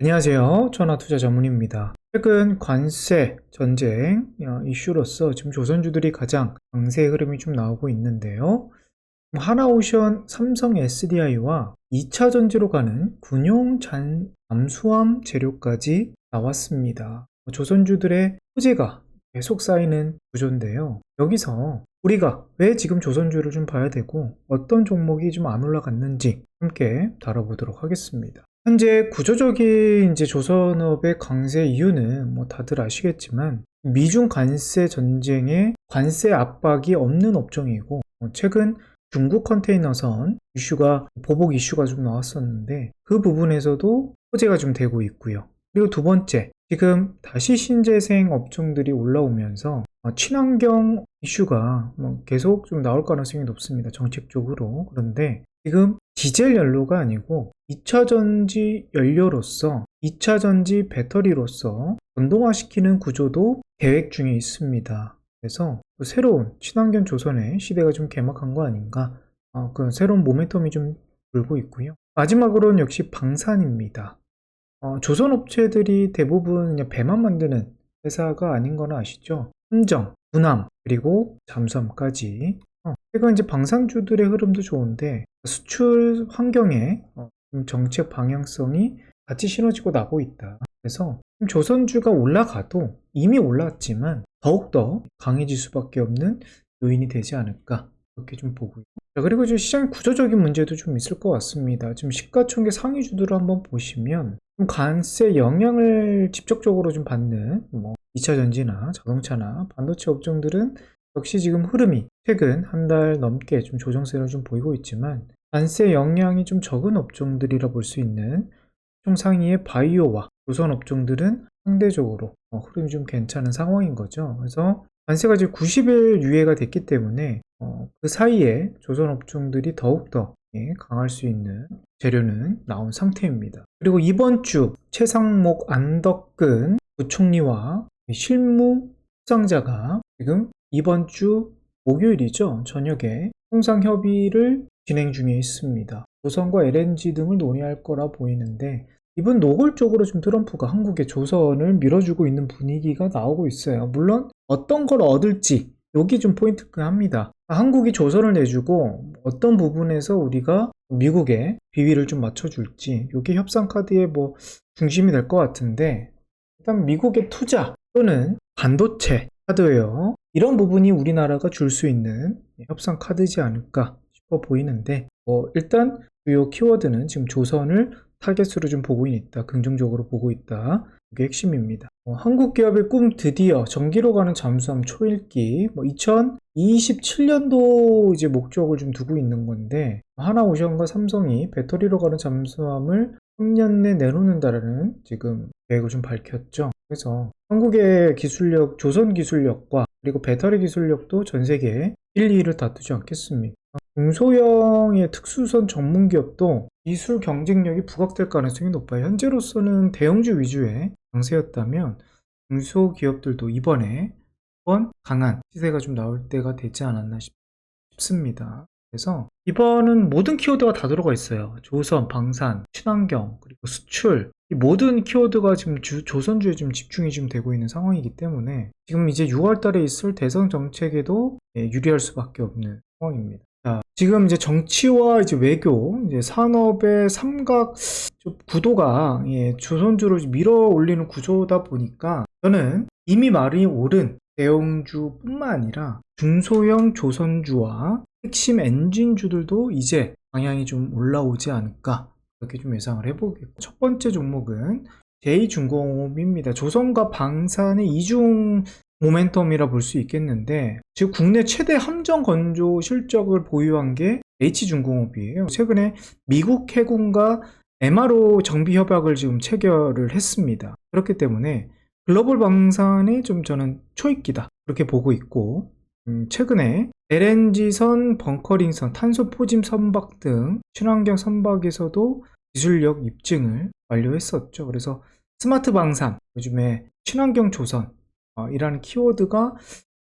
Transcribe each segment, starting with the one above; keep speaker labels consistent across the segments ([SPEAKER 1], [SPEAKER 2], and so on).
[SPEAKER 1] 안녕하세요. 전화투자 전문입니다. 최근 관세 전쟁 어, 이슈로서 지금 조선주들이 가장 강세의 흐름이 좀 나오고 있는데요. 하나오션 삼성 SDI와 2차 전지로 가는 군용 잔 잠수함 재료까지 나왔습니다. 조선주들의 호재가 계속 쌓이는 구조인데요. 여기서 우리가 왜 지금 조선주를 좀 봐야 되고 어떤 종목이 좀 안 올라갔는지 함께 다뤄보도록 하겠습니다. 현재 구조적인 이제 조선업의 강세 이유는 뭐 다들 아시겠지만 미중 관세 전쟁에 관세 압박이 없는 업종이고 어, 최근 중국 컨테이너선 이슈가 보복 이슈가 좀 나왔었는데 그 부분에서도 호재가 좀 되고 있고요. 그리고 두 번째 지금 다시 신재생 업종들이 올라오면서 어, 친환경 이슈가 뭐 계속 좀 나올 가능성이 높습니다. 정책적으로 그런데 지금 디젤 연료가 아니고 2차 전지 연료로서 2차 전지 배터리로서 전동화시키는 구조도 계획 중에 있습니다. 그래서 그 새로운 친환경 조선의 시대가 좀 개막한 거 아닌가? 어, 그 새로운 모멘텀이 좀 불고 있고요. 마지막으로는 역시 방산입니다. 어, 조선 업체들이 대부분 배만 만드는 회사가 아닌 건 아시죠? 함정, 군함, 그리고 잠수함까지 어, 최근 이제 방산주들의 흐름도 좋은데 수출 환경에 어, 좀 정책 방향성이 같이 시너지고 나고 있다. 그래서 조선주가 올라가도 이미 올랐지만 더욱더 강해질 수밖에 없는 요인이 되지 않을까 그렇게 좀 보고요. 자, 그리고 좀 시장 구조적인 문제도 좀 있을 것 같습니다. 지금 시가총계 상위주들을 한번 보시면 좀 관세 영향을 직접적으로 좀 받는 뭐 2차 전지나 자동차나 반도체 업종들은 역시 지금 흐름이 최근 한 달 넘게 좀 조정세를 좀 보이고 있지만 관세 영향이 좀 적은 업종들이라 볼 수 있는 총 상위의 바이오와 조선 업종들은 상대적으로 어, 흐름이 좀 괜찮은 상황인 거죠. 그래서 관세가 지금 90일 유예가 됐기 때문에 어, 그 사이에 조선 업종들이 더욱더 예, 강할 수 있는 재료는 나온 상태입니다. 그리고 이번 주 최상목 안덕근 부총리와 실무 수상자가 지금 이번 주 목요일이죠. 저녁에 통상 협의를 진행 중에 있습니다. 조선과 LNG 등을 논의할 거라 보이는데 이번 노골적으로 좀 트럼프가 한국의 조선을 밀어주고 있는 분위기가 나오고 있어요. 물론 어떤 걸 얻을지 여기 좀 포인트가 합니다. 한국이 조선을 내주고 어떤 부분에서 우리가 미국에 비위를 좀 맞춰줄지 이게 협상 카드의 뭐 중심이 될 것 같은데 일단 미국의 투자 또는 반도체 하드웨어 이런 부분이 우리나라가 줄 수 있는 협상 카드지 않을까 싶어 보이는데 뭐 일단 주요 키워드는 지금 조선을 타겟으로 좀 보고 있다 긍정적으로 보고 있다 이게 핵심입니다. 어, 한국 기업의 꿈 드디어 전기로 가는 잠수함 초읽기 뭐 2027년도 이제 목적을 좀 두고 있는 건데 하나오션과 삼성이 배터리로 가는 잠수함을 3년 내 내놓는다라는 지금 계획을 좀 밝혔죠. 그래서 한국의 기술력, 조선 기술력과 그리고 배터리 기술력도 전 세계 1, 2위를 다투지 않겠습니다. 중소형의 특수선 전문 기업도 기술 경쟁력이 부각될 가능성이 높아요. 현재로서는 대형주 위주의 강세였다면 중소기업들도 이번에 한번 강한 시세가 좀 나올 때가 되지 않았나 싶습니다. 그래서 이번은 모든 키워드가 다 들어가 있어요. 조선, 방산, 친환경, 그리고 수출. 이 모든 키워드가 지금 주- 조선주에 좀 집중이 좀 되고 있는 상황이기 때문에 지금 이제 6월 달에 있을 대선 정책에도 예, 유리할 수밖에 없는 상황입니다. 자, 지금 이제 정치와 이제 외교, 이제 산업의 삼각 좀 구도가 예, 조선주를 밀어 올리는 구조다 보니까 저는 이미 말이 옳은 대형주뿐만 아니라 중소형 조선주와 핵심 엔진주들도 이제 방향이 좀 올라오지 않을까 그렇게 좀 예상을 해보겠고 첫 번째 종목은 제2중공업입니다. 조선과 방산의 이중 모멘텀이라 볼 수 있겠는데 지금 국내 최대 함정 건조 실적을 보유한 게 H중공업이에요. 최근에 미국 해군과 MRO 정비 협약을 지금 체결을 했습니다. 그렇기 때문에 글로벌 방산이 좀 저는 초입기다 그렇게 보고 있고 음, 최근에 LNG선, 벙커링선, 탄소 포짐 선박 등 친환경 선박에서도 기술력 입증을 완료했었죠. 그래서 스마트 방산, 요즘에 친환경 조선 어, 키워드가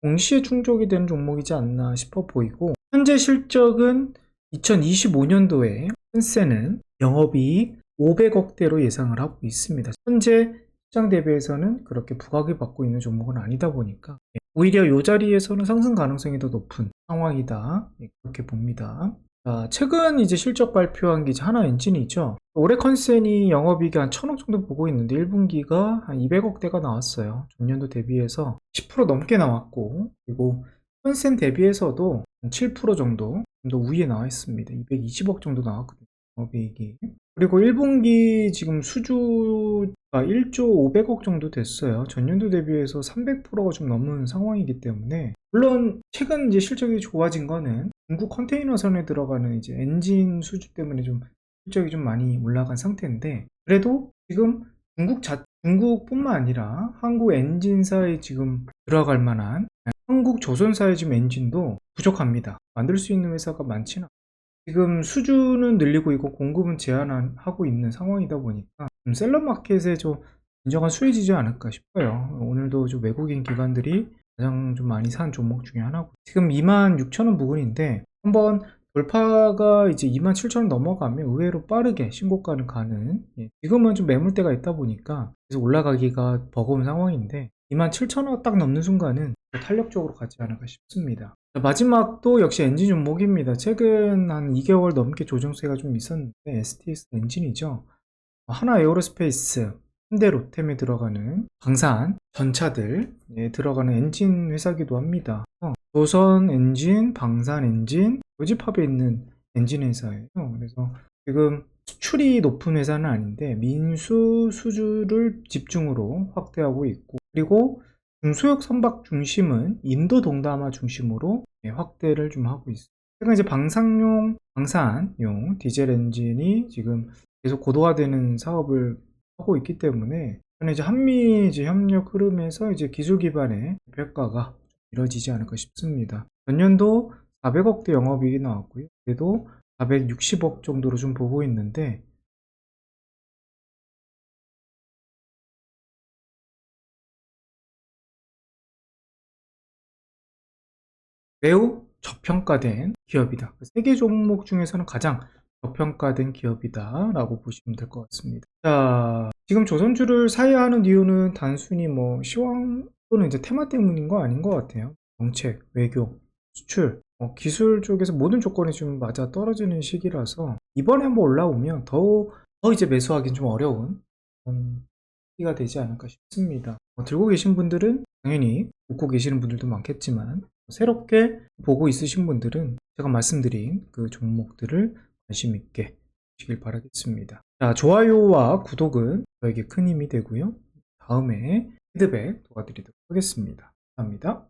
[SPEAKER 1] 동시에 충족이 되는 종목이지 않나 싶어 보이고 현재 실적은 2025년도에 펜세는 영업이익 500억대로 예상을 하고 있습니다. 현재 시장 대비해서는 그렇게 부각을 받고 있는 종목은 아니다 보니까 예, 오히려 이 자리에서는 상승 가능성이 더 높은 상황이다. 예, 그렇게 봅니다. 자, 최근 이제 실적 발표한 게 하나 엔진이죠. 올해 컨센이 영업이익이 한 1000억 정도 보고 있는데 1분기가 한 200억대가 나왔어요. 전년도 대비해서 10% 넘게 나왔고 그리고 컨센 대비해서도 한7% 정도 좀 더 우위에 나와 있습니다. 220억 정도 나왔거든요. 영업이익이. 그리고 1분기 지금 수주가 1조 500억 정도 됐어요. 전년도 대비해서 300%가 좀 넘은 상황이기 때문에 물론 최근 이제 실적이 좋아진 거는 중국 컨테이너선에 들어가는 이제 엔진 수주 때문에 좀 실적이 좀 많이 올라간 상태인데 그래도 지금 중국 자 중국뿐만 아니라 한국 엔진사에 지금 들어갈 만한 한국 조선사의 지금 엔진도 부족합니다. 만들 수 있는 회사가 많지는. 지금 수주는 늘리고 있고 공급은 제한하고 있는 상황이다 보니까 좀 셀러 마켓에 좀 진정한 수혜지지 않을까 싶어요. 오늘도 좀 외국인 기관들이 가장 좀 많이 산 종목 중에 하나고 지금 26,000원 부근인데 한번 돌파가 이제 27,000원 넘어가면 의외로 빠르게 신고가는 가는 예, 지금은 좀 매물대가 있다 보니까 계속 올라가기가 버거운 상황인데 27,000원 딱 넘는 순간은 탄력적으로 가지 않을까 싶습니다. 자, 마지막도 역시 엔진 종목입니다. 최근 한 2개월 넘게 조정세가 좀 있었는데 STS 엔진이죠. 하나 에어로스페이스, 현대 로템에 들어가는 방산 전차들에 들어가는 엔진 회사기도 합니다. 어, 조선 엔진, 방산 엔진, 요집합에 있는 엔진 회사예요. 그래서 지금 수출이 높은 회사는 아닌데 민수 수주를 집중으로 확대하고 있고 그리고 중소형 선박 중심은 인도 동남아 중심으로 예, 확대를 좀 하고 있어요. 최근 이제 방산용, 방산용 디젤 엔진이 지금 계속 고도화되는 사업을 하고 있기 때문에 저는 이제 한미 이제 협력 흐름에서 이제 기술 기반의 평가가 이루어지지 않을까 싶습니다. 전년도 400억대 영업이익이 나왔고요. 그래도 460억 정도로 좀 보고 있는데 매우 저평가된 기업이다. 세계 종목 중에서는 가장 저평가된 기업이다 라고 보시면 될 것 같습니다. 자, 지금 조선주를 사야 하는 이유는 단순히 뭐 시황 또는 이제 테마 때문인 거 아닌 것 같아요. 정책, 외교, 수출, 어, 기술 쪽에서 모든 조건이 좀 맞아 떨어지는 시기라서 이번에 한번 올라오면 더, 더 이제 매수하기는 좀 어려운 그런 시기가 되지 않을까 싶습니다. 어, 들고 계신 분들은 당연히 웃고 계시는 분들도 많겠지만 새롭게 보고 있으신 분들은 제가 말씀드린 그 종목들을 관심 있게 보시길 바라겠습니다. 자, 좋아요와 구독은 저에게 큰 힘이 되고요. 다음에 피드백 도와드리도록 하겠습니다. 감사합니다.